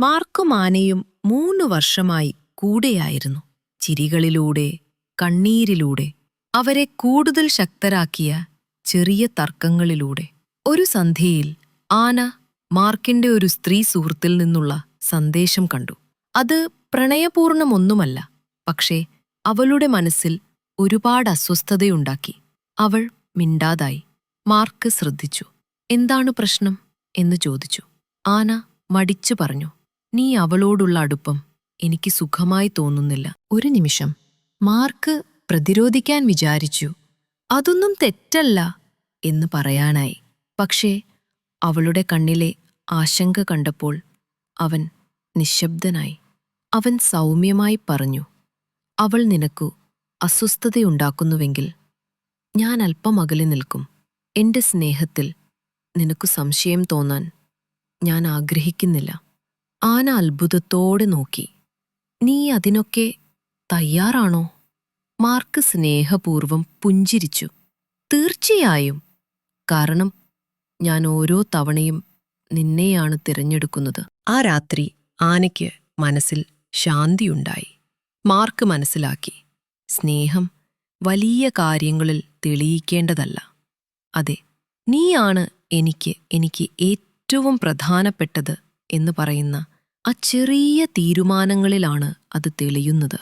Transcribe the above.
മാർക്കും ആനയും മൂന്നു വർഷമായി കൂടെയായിരുന്നു. ചിരികളിലൂടെ കണ്ണീരിലൂടെ അവരെ കൂടുതൽ ശക്തരാക്കിയ ചെറിയ തർക്കങ്ങളിലൂടെ. ഒരു സന്ധ്യയിൽ ആന മാർക്കിന്റെ ഒരു സ്ത്രീ സുഹൃത്തിൽ നിന്നുള്ള സന്ദേശം കണ്ടു. അത് പ്രണയപൂർണമൊന്നുമല്ല പക്ഷേ അവളുടെ മനസ്സിൽ ഒരുപാട് അസ്വസ്ഥതയുണ്ടാക്കി. അവൾ മിണ്ടാതായി. മാർക്ക് ശ്രദ്ധിച്ചു. എന്താണ് പ്രശ്നം? എന്ന് ചോദിച്ചു. ആന മടിച്ചു പറഞ്ഞു. നീ അവളോടുള്ള അടുപ്പം എനിക്ക് സുഖമായി തോന്നുന്നില്ല. ഒരു നിമിഷം. മാർക്ക് പ്രതിരോധിക്കാൻ വിചാരിച്ചു. അതൊന്നും തെറ്റല്ല എന്ന് പറയാനായി. പക്ഷേ അവളുടെ കണ്ണിലെ ആശങ്ക കണ്ടപ്പോൾ അവൻ നിശബ്ദനായി. അവൻ സൗമ്യമായി പറഞ്ഞു അവൾ നിനക്കു അസ്വസ്ഥതയുണ്ടാക്കുന്നുവെങ്കിൽ ഞാൻ അല്പം അകലെ നിൽക്കും. എന്റെ സ്നേഹത്തിൽ നിനക്കു സംശയം തോന്നാൻ ഞാൻ ആഗ്രഹിക്കുന്നില്ല. ആന അത്ഭുതത്തോടെ നോക്കി. നീ അതിനൊക്കെ തയ്യാറാണോ? മാർക്ക് സ്നേഹപൂർവം പുഞ്ചിരിച്ചു. തീർച്ചയായും. കാരണം ഞാൻ ഓരോ തവണയും നിന്നെയാണ് തിരഞ്ഞെടുക്കുന്നത്. ആ രാത്രി ആനയ്ക്ക് മനസ്സിൽ ശാന്തിയുണ്ടായി. മാർക്ക് മനസ്സിലാക്കി. സ്നേഹം വലിയ കാര്യങ്ങളിൽ തെളിയിക്കേണ്ടതല്ല. അതെ നീയാണ് എനിക്ക് എനിക്ക് ഏറ്റവും പ്രധാനപ്പെട്ടത് എന്ന് പറയുന്ന ആ ചെറിയ തീരുമാനങ്ങളിലാണ് അത് തെളിയുന്നത്.